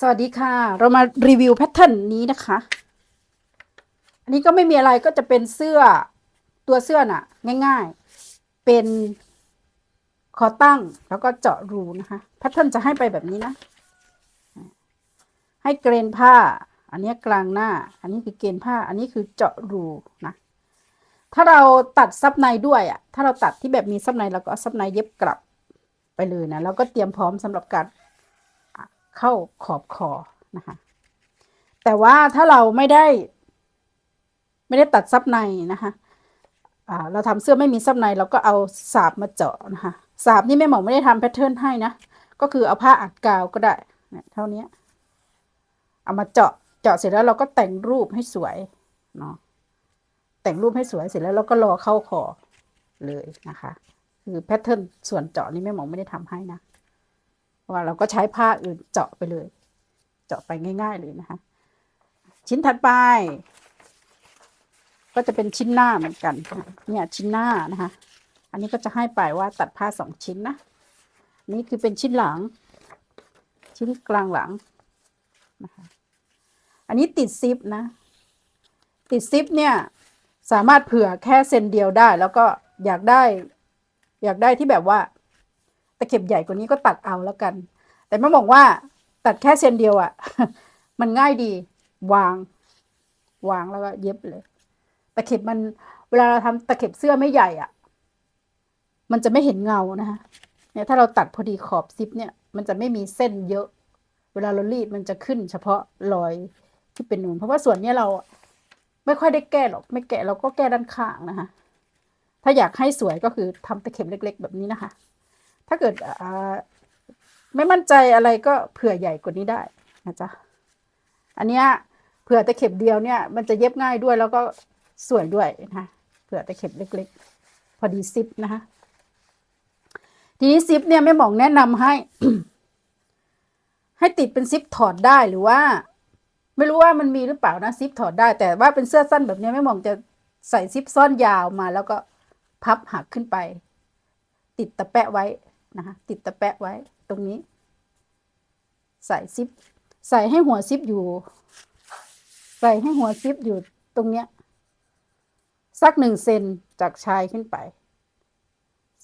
สวัสดีค่ะ เรามารีวิวแพทเทิร์นนี้นะคะ อันนี้ก็ไม่มีอะไรก็จะเป็นเสื้อตัวเสื้อน่ะ ง่ายๆ เป็นคอตั้งแล้วก็เจาะรูนะคะแพทเทิร์นจะให้ไปแบบนี้นะ ให้เกรนผ้า อันนี้กลางหน้า อันนี้คือเกณฑ์ผ้า อันนี้คือเจาะรูนะ ถ้าเราตัดซับในด้วยอะ ถ้าเราตัดที่แบบมีซับในเราก็ซับในเย็บกลับไปเลยนะ แล้วก็เตรียมพร้อมสำหรับการ เข้าขอบคอนะคะ แต่ว่าถ้าเราไม่ได้ ไม่ได้ตัดซับในนะคะอ่าเราทำเสื้อไม่มีซับในเราก็เอาสาบมาเจาะนะคะสาบนี่แม่หมอไม่ได้ทำแพทเทิร์นให้นะ ก็คือเอาผ้าอัดกาวก็ได้เนี่ยเท่านี้เอามาเจาะเจาะเสร็จแล้วเราก็แต่งรูปให้สวยเนาะแต่งรูปให้สวยเสร็จแล้วเราก็รอเข้าคอเลยนะคะ คือแพทเทิร์นส่วนเจาะนี่แม่หมอไม่ได้ทำให้นะ ว่าเราก็ใช้ผ้าอื่นเจาะไปเลย เจาะไปง่าย ๆ เลยนะคะ ชิ้นถัดไป ก็จะเป็นชิ้นหน้าเหมือนกันเนี่ยชิ้นหน้านะคะ อันนี้ก็จะให้ไปว่าตัดผ้าสองชิ้นนะนี่คือเป็นชิ้นหลัง ชิ้นกลางหลังนะคะอันนี้ติดซิปนะ ติดซิปเนี่ยสามารถเผื่อแค่เซนเดียวได้ แล้วก็อยากได้ อยากได้ที่แบบว่า ตะเข็บใหญ่กว่านี้ก็ตัดเอาแล้วกัน แต่ไม่บอกว่าตัดแค่เซนเดียวอะ่ะ มันง่ายดี วาง วางแล้วก็เย็บเลย ตะเข็บมัน เวลาเราทำตะเข็บเสื้อไม่ใหญ่อะ่ะ มันจะไม่เห็นเงานะคะเนี่ยถ้าเราตัดพอดีขอบซิปเนี่ย มันจะไม่มีเส้นเยอะ เวลาเรารีดมันจะขึ้น เฉพาะรอยที่เป็นนูนเพราะว่าส่วนเนี้ยเราไม่ค่อยได้แก้หรอก ไม่แกะเราก็แก้ด้านข้างนะคะ ถ้าอยากให้สวยก็คือทำตะเข็บเล็ก ๆ แบบนี้นะคะ ถ้าเกิดไม่มั่นใจอะไรก็เผื่อใหญ่กว่านี้ได้นะจ๊ะอันเนี้ยเผื่อตะเข็บเดียวเนี่ย มันจะเย็บง่ายด้วยแล้วก็สวยด้วยนะเผื่อตะเข็บเล็กๆ พอดีซิปนะคะทีนี้ซิปเนี่ยแม่หมองแนะนำให้ ให้ติดเป็นซิปถอดได้หรือว่า ไม่รู้ว่ามันมีหรือเปล่านะซิปถอดได้ แต่ว่าเป็นเสื้อสั้นแบบนี้แม่หมองจะใส่ซิปซ่อนยาวมา แล้วก็พับหักขึ้นไป ติดตะแปะไว้ นะคะติดตะแปะไว้ตรงนี้ ใส่ซิป ใส่ให้หัวซิปอยู่ ใส่ให้หัวซิปอยู่ตรงเนี้ยสักหนึ่งเซนจากชายขึ้นไป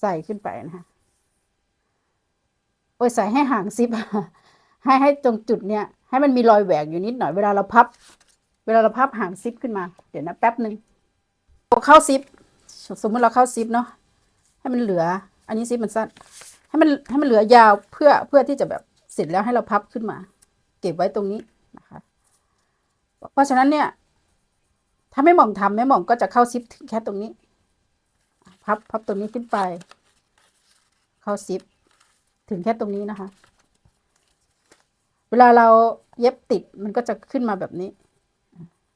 ใส่ขึ้นไปนะคะโอ้ยใส่ให้ห่างซิปให้ให้ตรงจุดเนี้ยให้มันมีรอยแหวกอยู่นิดหน่อยเวลาเราพับ เวลาเราพับห่างซิปขึ้นมา เดี๋ยวนะแป๊บหนึ่งเข้าซิป สมมติเราเข้าซิปเนาะให้มันเหลือ อันนี้ซิปมันสั้น ให้มันให้มันเหลือยาวเพื่อเพื่อที่จะแบบเสร็จแล้วให้เราพับขึ้นมา เก็บไว้ตรงนี้นะคะ เพราะฉะนั้นเนี่ย ถ้าไม่หม่อมทำไม่หม่อมก็จะเข้าซิปแค่ตรงนี้ พับพับตรงนี้ขึ้นไป เข้าซิปถึงแค่ตรงนี้นะคะ เวลาเราเย็บติดมันก็จะขึ้นมาแบบนี้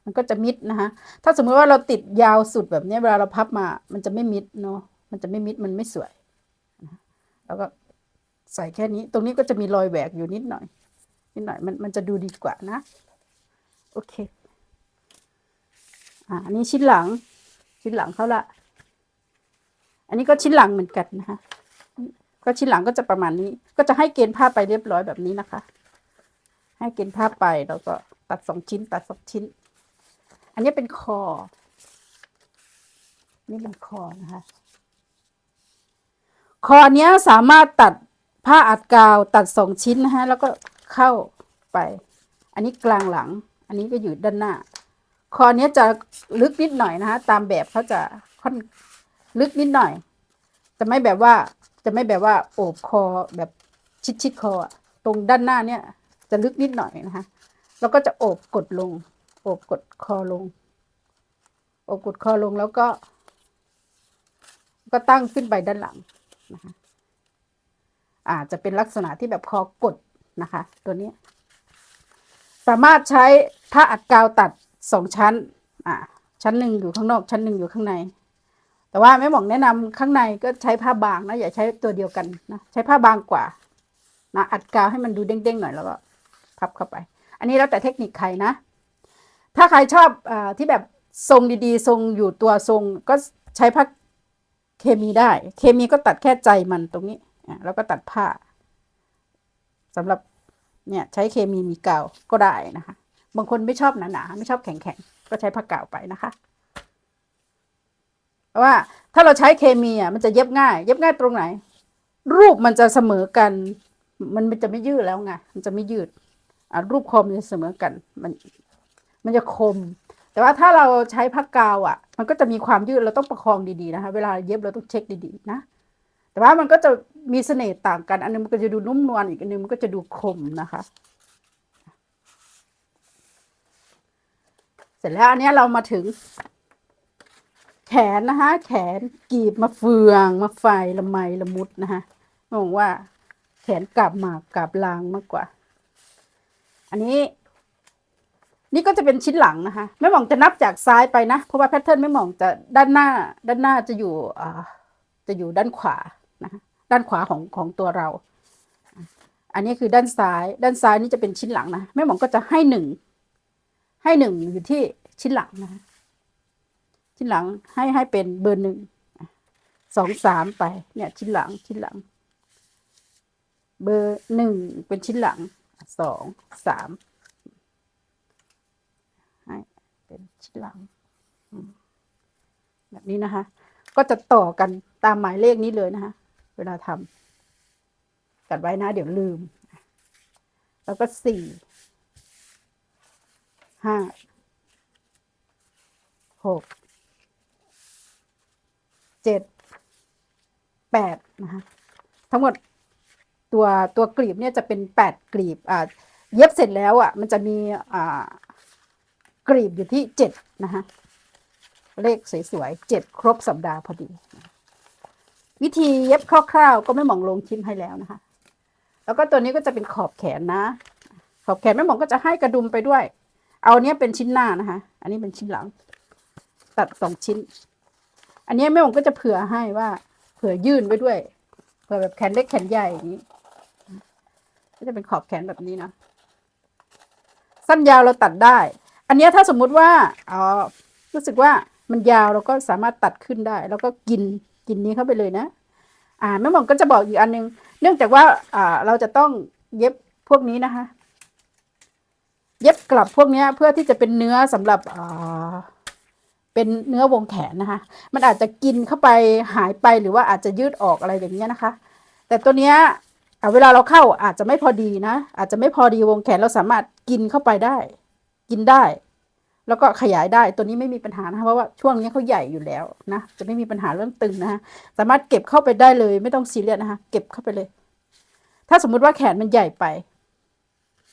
มันก็จะมิดนะคะ ถ้าสมมติว่าเราติดยาวสุดแบบนี้เวลาเราพับมา มันจะไม่มิดเนาะมันจะไม่มิดมันไม่สวย แล้วก็ใส่แค่นี้ ตรงนี้ก็จะมีรอยแหวกอยู่นิดหน่อย นิดหน่อยมันมันจะดูดีกว่านะ โอเค อ่าอันนี้ชิ้นหลัง ชิ้นหลังเขาละ อันนี้ก็ชิ้นหลังเหมือนกันนะคะก็ชิ้นหลังก็จะประมาณนี้ ก็จะให้เกณฑ์ผ้าไปเรียบร้อยแบบนี้นะคะ ให้เกณฑ์ผ้าไปแล้วก็ตัดสองชิ้น ตัดสองชิ้น อันนี้เป็นคอ นี่เป็นคอนะคะ คอเนี้ยสามารถตัดผ้าอัดกาวตัดสองชิ้นนะฮะแล้วก็เข้าไป อันนี้กลางหลัง อันนี้ก็อยู่ด้านหน้า คอเนี้ยจะลึกนิดหน่อยนะคะตามแบบเขาจะค่อนลึกนิดหน่อย จะไม่แบบว่าจะไม่แบบว่าโอบคอแบบชิดชิดคอตรงด้านหน้าเนี่ยจะลึกนิดหน่อยนะคะแล้วก็จะโอบกดลง โอบกดคอลง โอบกดคอลงแล้วก็ ก็ตั้งขึ้นไปด้านหลัง นะคะอาจจะเป็นลักษณะที่แบบคอกดนะคะ ตัวนี้ สามารถใช้ผ้าอัดกาวตัดสองชั้น อ่า ชั้นหนึ่งอยู่ข้างนอก ชั้นหนึ่งอยู่ข้างใน แต่ว่าแม่หมองแนะนำข้างในก็ใช้ผ้าบางนะอย่าใช้ตัวเดียวกันนะใช้ผ้าบางกว่านะอัดกาวให้มันดูเด้งๆหน่อยแล้วก็พับเข้าไป อันนี้แล้วแต่เทคนิคใครนะ ถ้าใครชอบอที่แบบทรงดีๆ ทรงอยู่ตัวทรงก็ใช้ผ้า เคมีได้ เคมีก็ตัดแค่ใจมันตรงนี้แล้วก็ตัดผ้าสำหรับเนี่ยใช้เคมีมีกาวก็ได้นะคะ บางคนไม่ชอบหนาๆไม่ชอบแข็งๆก็ใช้ผ้ากาวไปนะคะเพราะว่าถ้าเราใช้เคมีอะมันจะเย็บง่าย เย็บง่ายตรงไหน รูปมันจะเสมอกัน มันจะไม่ยืดแล้วไงมันจะไม่ยืดอะรูปคมจะเสมอกัน มัน มันจะคม แต่ว่าถ้าเราใช้ผ้ากาวอะ มันก็จะมีความยืดเราต้องประคองดีๆนะคะ เวลาเย็บเราต้องเช็คดีๆนะ แต่ว่ามันก็จะมีเสน่ห์ต่างกัน อันนึงมันก็จะดูนุ่มนวลอีกอันนึงมันก็จะดูคมนะคะ เสร็จแล้วอันนี้เรามาถึง แขนนะคะ แขนกีบมาเฟืองมาไฟละไมละมุดนะคะมองว่าแขนกลับหมากกลับลางมากกว่า อันนี้ นี่ก็จะเป็นชิ้นหลังนะคะแม่หมองจะนับจากซ้ายไปนะ เพราะว่าแพทเทิร์นแม่หมองจะด้านหน้า ด้านหน้าจะอยู่จะอยู่ด้านขวานะคะด้านขวาของของตัวเรา อันนี้คือด้านซ้าย ด้านซ้ายนี่จะเป็นชิ้นหลังนะแม่หมองก็จะให้หนึ่งให้หนึ่งอยู่ที่ชิ้นหลังนะคะชิ้นหลังให้ให้เป็นเบอร์หนึ่งสองสามไปเนี่ยชิ้นหลังชิ้นหลัง เบอร์หนึ่งเป็นชิ้นหลังสองสาม เป็นชิ้นหลังแบบนี้นะคะ ก็จะต่อกันตามหมายเลขนี้เลยนะคะ เวลาทำกัดไว้นะ เดี๋ยวลืม แล้วก็สี่ห้าหกเจ็ดแปดนะคะทั้งหมดตัวตัวกลีบเนี่ยจะเป็นแปดกลีบอ่าเย็บเสร็จแล้วอะ มันจะมีอ่า กลีบอยู่ที่เจ็ดนะคะเลขสวยๆเจ็ดครบสัปดาห์พอดี วิธีเย็บคร่าวๆ ก็ไม่หมองลงชิ้นให้แล้วนะคะ แล้วก็ตัวนี้ก็จะเป็นขอบแขนนะ ขอบแขนแม่หมองก็จะให้กระดุมไปด้วย เอาเนี้ยเป็นชิ้นหน้านะคะ อันนี้เป็นชิ้นหลัง ตัดสองชิ้น อันนี้แม่หมองก็จะเผื่อให้ว่า เผื่อยื่นไว้ด้วย เผื่อแบบแขนเล็กแขนใหญ่อย่างนี้ ก็จะเป็นขอบแขนแบบนี้นะสั้นยาวเราตัดได้ อันนี้ถ้าสมมุติว่าเออรู้สึกว่ามันยาวเราก็สามารถตัดขึ้นได้ แล้วก็กินกินนี้เข้าไปเลยนะ อ่าแม่หมอก็จะบอกอีกอันนึง เนื่องจากว่าอ่าเราจะต้องเย็บพวกนี้นะคะ เย็บกลับพวกนี้เพื่อที่จะเป็นเนื้อสำหรับอ่าเป็นเนื้อวงแขนนะคะ มันอาจจะกินเข้าไปหายไปหรือว่าอาจจะยืดออกอะไรอย่างเงี้ยนะคะ แต่ตัวเนี้ยอ่าเวลาเราเข้าอาจจะไม่พอดีนะ อาจจะไม่พอดีวงแขนเราสามารถกินเข้าไปได้ กินได้ แล้วก็ขยายได้ตัวนี้ไม่มีปัญหานะคะเพราะว่าช่วงนี้เขาใหญ่อยู่แล้วนะจะไม่มีปัญหาเรื่องตึงนะคะสามารถเก็บเข้าไปได้เลย ไม่ต้องซีเรียสนะคะเก็บเข้าไปเลย ถ้าสมมุติว่าแขนมันใหญ่ไป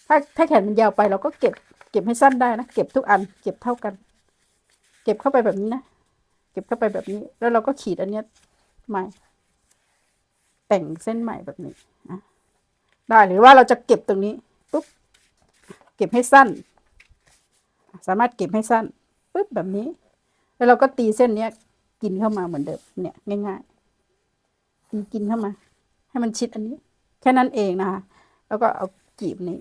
ถ้าถ้าแขนมันยาวไปเราก็เก็บเก็บให้สั้นได้นะเก็บทุกอัน เก็บเท่ากัน เก็บเข้าไปแบบนี้นะเก็บเข้าไปแบบนี้ แล้วเราก็ขีดอันเนี้ยใหม่ แต่งเส้นใหม่แบบนี้นะได้หรือว่าเราจะเก็บตรงนี้ปุ๊บเก็บให้สั้น สามารถเก็บให้สั้นปุ๊บแบบนี้ แล้วเราก็ตีเส้นเนี้ยกินเข้ามาเหมือนเดิมเนี่ยง่ายๆตีกินเข้ามา ให้มันชิดอันนี้ แค่นั้นเองนะคะ แล้วก็เอากีบนี้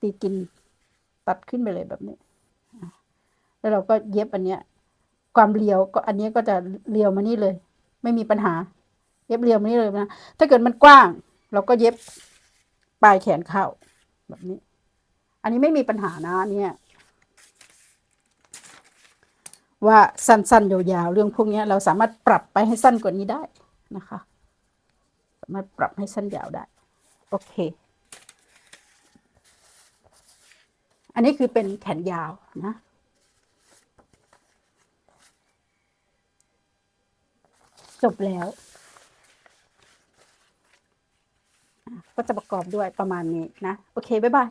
ตีกินตัดขึ้นไปเลยแบบนี้ แล้วเราก็เย็บอันเนี้ย ความเรียวก็อันนี้ก็จะเรียวมานี่เลย ไม่มีปัญหา เย็บเรียวมานี่เลยนะ ถ้าเกิดมันกว้าง เราก็เย็บปลายแขนเข้าแบบนี้ อันนี้ไม่มีปัญหานะเนี่ยว่าสั้นๆ ยาวๆ เรื่องพวกนี้เราสามารถปรับไปให้สั้นกว่านี้ได้นะคะ สามารถปรับให้สั้นยาวได้ โอเค อันนี้คือเป็นแขนยาวนะ จบแล้ว ก็จะประกอบด้วยประมาณนี้นะ โอเค บ๊ายบาย